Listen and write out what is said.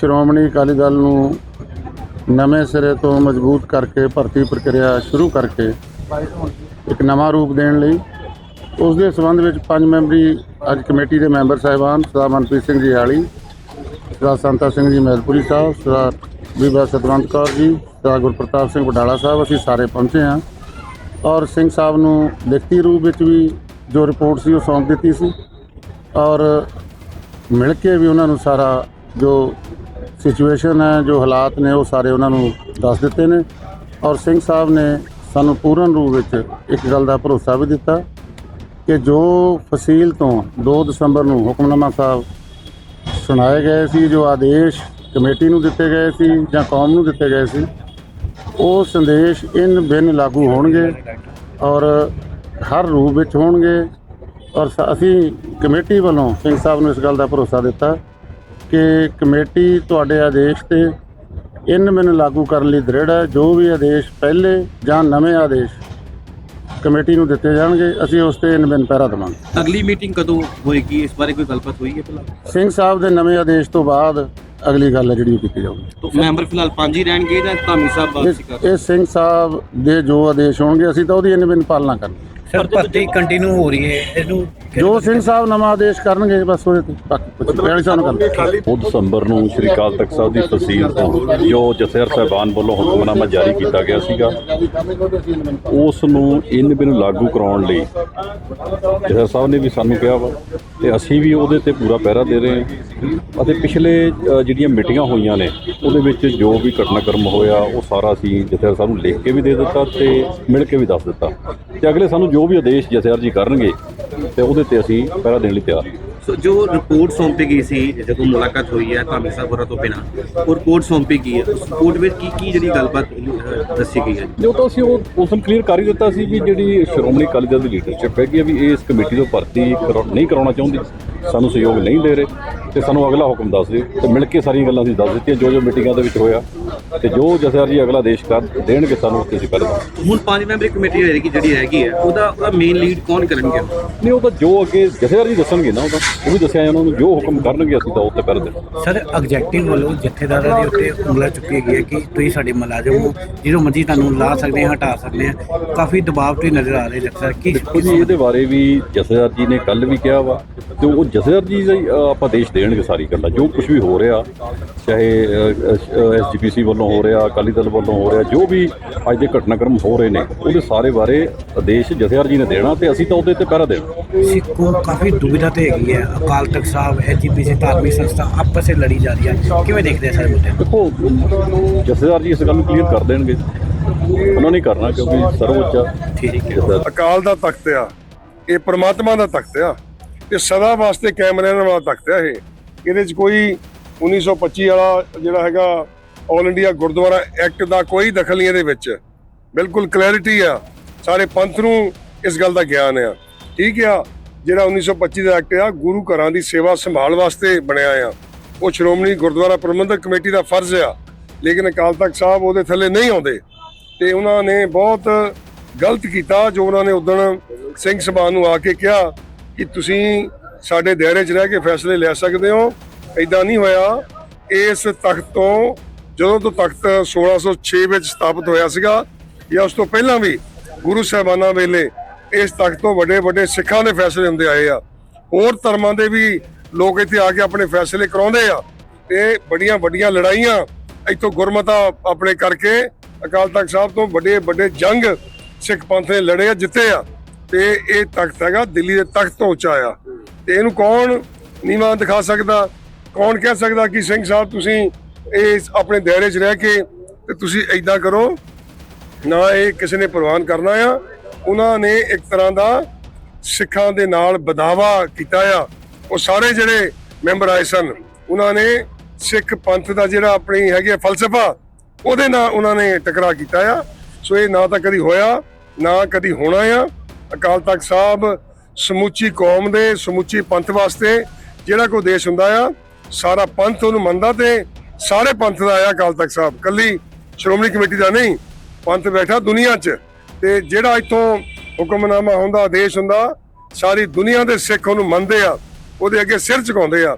ਸ਼੍ਰੋਮਣੀ ਅਕਾਲੀ ਦਲ ਨੂੰ ਨਵੇਂ ਸਿਰੇ ਤੋਂ ਮਜ਼ਬੂਤ ਕਰਕੇ ਭਰਤੀ ਪ੍ਰਕਿਰਿਆ ਸ਼ੁਰੂ ਕਰਕੇ ਇੱਕ ਨਵਾਂ ਰੂਪ ਦੇਣ ਲਈ, ਉਸ ਦੇ ਸੰਬੰਧ ਵਿੱਚ ਪੰਜ ਮੈਂਬਰੀ ਅੱਜ ਕਮੇਟੀ ਦੇ ਮੈਂਬਰ ਸਾਹਿਬਾਨ ਸਰਦਾਰ ਮਨਪ੍ਰੀਤ ਸਿੰਘ ਜੀ ਹਾਲੀ ਸਰਦਾਰ ਸੰਤਾ ਸਿੰਘ ਜੀ ਮੈਲਪੁਰੀ ਸਾਹਿਬ ਸਰਦਾਰ ਬੀਬਾ ਸਤਵੰਤ ਕੌਰ ਜੀ ਸਰਦਾਰ ਗੁਰਪ੍ਰਤਾਪ ਸਿੰਘ ਵਡਾਲਾ ਸਾਹਿਬ, ਅਸੀਂ ਸਾਰੇ ਪਹੁੰਚੇ ਹਾਂ। ਔਰ ਸਿੰਘ ਸਾਹਿਬ ਨੂੰ ਲਿਖਤੀ ਰੂਪ ਵਿੱਚ ਵੀ ਜੋ ਰਿਪੋਰਟ ਸੀ ਉਹ ਸੌਂਪ ਦਿੱਤੀ ਸੀ। ਔਰ ਮਿਲ ਕੇ ਵੀ ਉਹਨਾਂ ਨੂੰ ਸਾਰਾ ਜੋ ਸਿਚੁਏਸ਼ਨ ਹੈ, ਜੋ ਹਾਲਾਤ ਨੇ, ਉਹ ਸਾਰੇ ਉਹਨਾਂ ਨੂੰ ਦੱਸ ਦਿੱਤੇ ਨੇ। ਔਰ ਸਿੰਘ ਸਾਹਿਬ ਨੇ ਸਾਨੂੰ ਪੂਰਨ ਰੂਪ ਵਿੱਚ ਇੱਕ ਗੱਲ ਦਾ ਭਰੋਸਾ ਵੀ ਦਿੱਤਾ ਕਿ ਜੋ ਫਸੀਲ ਤੋਂ 2 ਦਸੰਬਰ ਨੂੰ ਹੁਕਮਨਾਮਾ ਸਾਹਿਬ ਸੁਣਾਏ ਗਏ ਸੀ, ਜੋ ਆਦੇਸ਼ ਕਮੇਟੀ ਨੂੰ ਦਿੱਤੇ ਗਏ ਸੀ ਜਾਂ ਕੌਮ ਨੂੰ ਦਿੱਤੇ ਗਏ ਸੀ, ਉਹ ਸੰਦੇਸ਼ ਇਨ ਬਿਨ ਲਾਗੂ ਹੋਣਗੇ ਔਰ ਹਰ ਰੂਪ ਵਿੱਚ ਹੋਣਗੇ। ਔਰ ਅਸੀਂ ਕਮੇਟੀ ਵੱਲੋਂ ਸਿੰਘ ਸਾਹਿਬ ਨੂੰ ਇਸ ਗੱਲ ਦਾ ਭਰੋਸਾ ਦਿੱਤਾ ਕਿ ਕਮੇਟੀ ਤੁਹਾਡੇ ਆਦੇਸ਼ ਤੇ ਇਨ ਬਿਨ ਲਾਗੂ ਕਰਨ ਲਈ ਦ੍ਰਿੜ ਹੈ। ਜੋ ਵੀ ਆਦੇਸ਼ ਪਹਿਲੇ ਜਾਂ ਨਵੇਂ ਆਦੇਸ਼ ਕਮੇਟੀ ਨੂੰ ਦਿੱਤੇ ਜਾਣਗੇ ਅਸੀਂ ਉਸ ਤੇ ਇਨ ਬਿਨ ਪਹਿਰਾ ਦੇਵਾਂਗੇ। ਅਗਲੀ ਮੀਟਿੰਗ ਕਦੋਂ ਹੋਏਗੀ? ਇਸ ਬਾਰੇ ਕੋਈ ਗੱਲਬਾਤ ਹੋਈ ਹੈ ਫਿਲਹਾਲ? ਸਿੰਘ ਸਾਹਿਬ ਦੇ ਨਵੇਂ ਆਦੇਸ਼ ਤੋਂ ਬਾਅਦ ਅਗਲੀ ਗੱਲ ਹੈ ਜਿਹੜੀ ਉਹ ਕੀਤੀ ਜਾਊਗੀ। ਤਾਂ ਮੈਂਬਰ ਫਿਲਹਾਲ ਪੰਜ ਹੀ ਰਹਿਣਗੇ ਜਾਂ ਧਾਮੀ ਸਾਹਿਬ ਵਾਪਸੀ ਕਰ ਇਹ ਸਿੰਘ ਸਾਹਿਬ ਦੇ ਜੋ ਆਦੇਸ਼ ਹੋਣਗੇ ਅਸੀਂ ਤਾਂ ਉਹਦੀ ਇਨ ਬਿਨ ਪਾਲਣਾ ਕਰਾਂਗੇ ਸਰ ਭਰਤੀ ਕੰਟੀਨਿਊ ਹੋ ਰਹੀ ਹੈ ਇਹਨੂੰ ਜੋ ਸਿੰਘ ਸਾਹਿਬ ਨਵਾਂ ਆਦੇਸ਼ ਕਰਨਗੇ ਬਸ ਉਹਦੇ ਤੇ ਬਾਕੀ ਕੁਝ ਸਾਨੂੰ ਕਰ ਉਹ ਦਸੰਬਰ ਨੂੰ ਸ੍ਰੀ ਅਕਾਲ ਤਖਤ ਸਾਹਿਬ ਦੀ ਤਹਿਸੀਲ ਤੋਂ ਜੋ ਜਥੇਦਾਰ ਸਾਹਿਬਾਨ ਵੱਲੋਂ ਹੁਕਮਨਾਮਾ ਜਾਰੀ ਕੀਤਾ ਗਿਆ ਸੀਗਾ ਉਸ ਨੂੰ ਇਨ ਬਿਨ ਲਾਗੂ ਕਰਾਉਣ ਲਈ ਜਥੇਦਾਰ ਸਾਹਿਬ ਨੇ ਵੀ ਸਾਨੂੰ ਕਿਹਾ ਵਾ ਤੇ ਅਸੀਂ ਵੀ ਉਹਦੇ ਤੇ ਪੂਰਾ ਪਹਿਰਾ ਦੇ ਰਹੇ ਹਾਂ। ਅਤੇ ਪਿਛਲੇ ਜਿਹੜੀਆਂ ਮੀਟਿੰਗਾਂ ਹੋਈਆਂ ਨੇ ਉਹਦੇ ਵਿੱਚ ਜੋ ਵੀ ਘਟਨਾਕ੍ਰਮ ਹੋਇਆ ਉਹ ਸਾਰਾ ਅਸੀਂ ਜਥੇਦਾਰ ਸਾਹਿਬ ਨੂੰ ਲਿਖ ਕੇ ਵੀ ਦੇ ਦਿੱਤਾ ਤੇ ਮਿਲ ਕੇ ਵੀ ਦੱਸ ਦਿੱਤਾ। ਤੇ ਅਗਲੇ ਸਾਨੂੰ ਜੋ ਵੀ ਆਦੇਸ਼ ਜਥੇਦਾਰ ਜੀ ਕਰਨਗੇ ਤੇ ਉਹਦੇ ਤੇ ਅਸੀਂ ਪਹਿਰਾ ਦੇਣ ਲਈ ਤਿਆਰ। ਹਾਂ ਸੋ ਜੋ ਰਿਪੋਰਟ ਸੌਂਪੀ ਗਈ ਸੀ ਜਦੋਂ ਮੁਲਾਕਾਤ ਹੋਈ ਹੈ ਸਾਹਿਬ ਹੋਰਾਂ ਤੋਂ ਬਿਨਾਂ ਉਹ ਰਿਪੋਰਟ ਸੌਂਪੀ ਗਈ ਹੈ। ਉਸ ਰਿਪੋਰਟ ਵਿੱਚ ਕੀ ਕੀ ਜਿਹੜੀ ਗੱਲਬਾਤ ਦੱਸੀ ਗਈ ਹੈ? ਜੋ ਤਾਂ ਅਸੀਂ ਉਹ ਉਸ ਨੂੰ ਕਲੀਅਰ ਕਰ ਹੀ ਦਿੱਤਾ ਸੀ ਵੀ ਜਿਹੜੀ ਸ਼੍ਰੋਮਣੀ ਅਕਾਲੀ ਦਲ ਦੀ ਲੀਡਰਸ਼ਿਪ ਹੈਗੀ ਆ ਵੀ ਇਹ ਇਸ ਕਮੇਟੀ ਤੋਂ ਭਰਤੀ ਨਹੀਂ ਕਰਾਉਣਾ ਚਾਹੁੰਦੀ ਸਾਨੂੰ ਸਹਿਯੋਗ ਨਹੀਂ ਦੇ ਰਹੇ। ਤੇ ਸਾਨੂੰ ਅਗਲਾ ਹੁਕਮ ਦੱਸ ਦਿਓ ਤੇ ਮਿਲ ਕੇ ਸਾਰੀਆਂ ਗੱਲਾਂ ਅਸੀਂ ਦੱਸ ਦਿੱਤੀਆਂ ਜੋ ਜੋ ਮੀਟਿੰਗਾਂ ਦੇ ਵਿੱਚ ਹੋਇਆ ਤੇ ਜੋ ਜਥੇਦਾਰ ਜੀ ਅਗਲਾ ਆਦੇਸ਼ ਕਰ ਦੇਣਗੇ ਸਾਨੂੰ ਉੱਤੇ ਅਸੀਂ ਕਰ ਦਾਂਗੇ ਹੁਣ ਪੰਜ ਮੈਂਬਰੀ ਕਮੇਟੀ ਹੋਏਗੀ ਜਿਹੜੀ ਹੈਗੀ ਹੈ ਉਹਦਾ ਉਹਦਾ ਮੇਨ ਲੀਡ ਕੌਣ ਕਰਨਗੇ? ਨਹੀਂ ਉਹ ਤਾਂ ਜੋ ਅੱਗੇ ਜਥੇਦਾਰ ਜੀ ਦੱਸਣਗੇ ਨਾ ਉਹ ਤਾਂ ਉਹ ਵੀ ਦੱਸਿਆ ਉਹਨਾਂ ਨੂੰ ਜੋ ਹੁਕਮ ਕਰਨਗੇ ਅਸੀਂ ਤਾਂ ਉੱਤੇ ਕਰ ਦੇਣਾ ਸਰ ਐਗਜ਼ੈਕਟਿਵ ਵੱਲੋਂ ਜਥੇਦਾਰਾਂ ਦੇ ਉੱਤੇ ਉਂਗਲਾਂ ਚੁੱਕੀ ਗਈ ਹੈ ਕਿ ਤੁਸੀਂ ਸਾਡੇ ਮੁਲਾਜ਼ਮ ਹੋ ਜਦੋਂ ਮਰਜ਼ੀ ਤੁਹਾਨੂੰ ਲਾ ਸਕਦੇ ਹਾਂ ਹਟਾ ਸਕਦੇ ਹਾਂ ਕਾਫੀ ਦਬਾਅ ਤੇ ਨਜ਼ਰ ਆ ਰਹੇ ਜਥੇਦਾਰ ਕੀ ਇਹਦੇ ਬਾਰੇ ਵੀ ਜਥੇਦਾਰ ਜੀ ਨੇ ਕੱਲ ਵੀ ਕਿਹਾ ਵਾ ਤੇ ਉਹ ਜਥੇਦਾਰ ਜੀ ਆਪਾਂ ਦੇਸ਼ ਦੇਣਗੇ ਸਾਰੀ ਗੱਲਾਂ ਜੋ ਕੁਝ ਵੀ ਹੋ ਰਿਹਾ ਚਾਹੇ ਐਸਜੀਪੀਸੀ ਵੱਲੋਂ ਹੋ ਰਿਹਾ ਅਕਾਲੀ ਦਲ ਵੱਲੋਂ ਹੋ ਰਿਹਾ ਜੋ ਵੀ ਅੱਜ ਦੇ ਘਟਨਾਕ੍ਰਮ ਹੋ ਰਹੇ ਨੇ ਉਹਦੇ ਸਾਰੇ ਬਾਰੇ ਆਦੇਸ਼ ਜਥੇਦਾਰ ਜੀ ਨੇ ਦੇਣਾ ਤੇ ਅਸੀਂ ਤਾਂ ਉਹਦੇ ਤੇ ਪਹਿਰਾ ਦੇਣਾ। ਸਿੱਖੋ ਕਾਫੀ ਦੁਵਿਧਾ ਤੇ ਹੈਗੀ ਹੈ। ਅਕਾਲ ਤਖਤ ਸਾਹਿਬ ਐਜੀਪੀਸੀ ਧਾਰਮਿਕ ਸੰਸਥਾ ਆਪਸ ਵਿੱਚ ਲੜੀ ਜਾ ਰਹੀ ਹੈ। ਕਿਵੇਂ ਦੇਖਦੇ ਆ ਸਰ ਮੁੱਦੇ? ਦੇਖੋ ਜਥੇਦਾਰ ਜੀ ਇਸ ਗੱਲ ਨੂੰ ਕਲੀਅਰ ਕਰ ਦੇਣਗੇ। ਉਹਨਾਂ ਨੇ ਕਰਨਾ ਕਿਉਂਕਿ ਸਰਵਉੱਚ ਅਕਾਲ ਦਾ ਤਖਤ ਆ। ਇਹ ਪ੍ਰਮਾਤਮਾ ਦਾ ਤਖਤ ਆ। ਇਹ ਸਦਾ ਵਾਸਤੇ ਕਾਇਮ ਰਹਿਣ ਵਾਲਾ ਤਖਤ ਆ ਇਹ। ਇਹਦੇ 'ਚ ਕੋਈ 1925 ਵਾਲਾ ਜਿਹੜਾ ਹੈਗਾ ਆਲ ਇੰਡੀਆ ਗੁਰਦੁਆਰਾ ਐਕਟ ਦਾ ਕੋਈ ਦਖਲ ਨਹੀਂ ਇਹਦੇ ਵਿੱਚ। ਬਿਲਕੁਲ ਕਲੈਰਿਟੀ ਆ। ਸਾਰੇ ਪੰਥ ਨੂੰ ਇਸ ਗੱਲ ਦਾ ਗਿਆਨ ਆ। ਠੀਕ ਆ, ਜਿਹੜਾ 1925 ਦਾ ਐਕਟ ਆ, ਗੁਰੂ ਘਰਾਂ ਦੀ ਸੇਵਾ ਸੰਭਾਲ ਵਾਸਤੇ ਬਣਿਆ ਆ। ਉਹ ਸ਼੍ਰੋਮਣੀ ਗੁਰਦੁਆਰਾ ਪ੍ਰਬੰਧਕ ਕਮੇਟੀ ਦਾ ਫਰਜ਼ ਆ। ਲੇਕਿਨ ਅਕਾਲ ਤਖਤ ਸਾਹਿਬ ਉਹਦੇ ਥੱਲੇ ਨਹੀਂ ਆਉਂਦੇ। ਤੇ ਉਹਨਾਂ ਨੇ ਬਹੁਤ ਗਲਤ ਕੀਤਾ ਜੋ ਉਹਨਾਂ ਨੇ ਉਦਣ ਸਿੰਘ ਸਭਾ ਨੂੰ ਆ ਕੇ ਕਿਹਾ ਕਿ ਤੁਸੀਂ ਸਾਡੇ ਦਾਇਰੇ 'ਚ ਰਹਿ ਕੇ ਫੈਸਲੇ ਲੈ ਸਕਦੇ ਹੋ। ਐਦਾਂ ਨਹੀਂ ਹੋਇਆ। ਇਸ ਤਖਤ ਤੋਂ ਜਦੋਂ ਤੋਂ ਤਖਤ 1606 ਵਿੱਚ ਸਥਾਪਿਤ ਹੋਇਆ ਸੀਗਾ ਜਾਂ ਉਸ ਤੋਂ ਪਹਿਲਾਂ ਵੀ ਗੁਰੂ ਸਾਹਿਬਾਨਾਂ ਵੇਲੇ ਇਸ ਤਖਤ ਤੋਂ ਵੱਡੇ ਵੱਡੇ ਸਿੱਖਾਂ ਦੇ ਫੈਸਲੇ ਹੁੰਦੇ ਆਏ ਆ। ਹੋਰ ਧਰਮਾਂ ਦੇ ਵੀ ਲੋਕ ਇੱਥੇ ਆ ਕੇ ਆਪਣੇ ਫੈਸਲੇ ਕਰਾਉਂਦੇ ਆ। ਤੇ ਬੜੀਆਂ ਵੱਡੀਆਂ ਲੜਾਈਆਂ ਇੱਥੋਂ ਗੁਰਮਤਾ ਆਪਣੇ ਕਰਕੇ ਅਕਾਲ ਤਖਤ ਸਾਹਿਬ ਤੋਂ ਵੱਡੇ ਵੱਡੇ ਜੰਗ ਸਿੱਖ ਪੰਥ ਨੇ ਲੜੇ ਆ, ਜਿੱਤੇ ਆ। ਤੇ ਇਹ ਤਖਤ ਹੈਗਾ, ਦਿੱਲੀ ਦੇ ਤਖਤ ਤੋਂ ਉੱਚਾ ਆ ਤੇ ਇਹਨੂੰ ਕੌਣ ਨੀਵਾਂ ਦਿਖਾ ਸਕਦਾ? ਕੌਣ ਕਹਿ ਸਕਦਾ ਕਿ ਸਿੰਘ ਸਾਹਿਬ ਤੁਸੀਂ ਇਹ ਆਪਣੇ ਦਾਇਰੇ 'ਚ ਰਹਿ ਕੇ ਤੇ ਤੁਸੀਂ ਐਦਾਂ ਕਰੋ? ਨਾ ਇਹ ਕਿਸੇ ਨੇ ਪ੍ਰਵਾਨ ਕਰਨਾ ਆ। ਉਹਨਾਂ ਨੇ ਇੱਕ ਤਰ੍ਹਾਂ ਦਾ ਸਿੱਖਾਂ ਦੇ ਨਾਲ ਬਦਾਵਾ ਕੀਤਾ ਆ। ਉਹ ਸਾਰੇ ਜਿਹੜੇ ਮੈਂਬਰ ਆਏ ਸਨ, ਉਹਨਾਂ ਨੇ ਸਿੱਖ ਪੰਥ ਦਾ ਜਿਹੜਾ ਆਪਣੀ ਹੈਗੀ ਆ ਫਲਸਫਾ, ਉਹਦੇ ਨਾਲ ਉਹਨਾਂ ਨੇ ਟਕਰਾ ਕੀਤਾ ਆ। ਸੋ ਇਹ ਨਾ ਤਾਂ ਕਦੀ ਹੋਇਆ, ਨਾ ਕਦੀ ਹੋਣਾ ਆ। ਅਕਾਲ ਤਖਤ ਸਾਹਿਬ ਸਮੁੱਚੀ ਕੌਮ ਦੇ, ਸਮੁੱਚੀ ਪੰਥ ਵਾਸਤੇ ਜਿਹੜਾ ਕੋਈ ਦੇਸ਼ ਹੁੰਦਾ ਆ, ਸਾਰਾ ਪੰਥ ਉਹਨੂੰ ਮੰਨਦਾ ਤੇ ਸਾਰੇ ਪੰਥ ਦਾ ਆਇਆ ਅਕਾਲ ਤਖਤ ਸਾਹਿਬ। ਕੱਲੀ ਸ਼੍ਰੋਮਣੀ ਕਮੇਟੀ ਦਾ ਨਹੀਂ, ਪੰਥ ਬੈਠਾ ਦੁਨੀਆ 'ਚ। ਤੇ ਜਿਹੜਾ ਇੱਥੋਂ ਹੁਕਮਨਾਮਾ ਹੁੰਦਾ, ਆਦੇਸ਼ ਹੁੰਦਾ, ਸਾਰੀ ਦੁਨੀਆ ਦੇ ਸਿੱਖ ਉਹਨੂੰ ਮੰਨਦੇ ਆ, ਉਹਦੇ ਅੱਗੇ ਸਿਰ ਝੁਕਾਉਂਦੇ ਆ।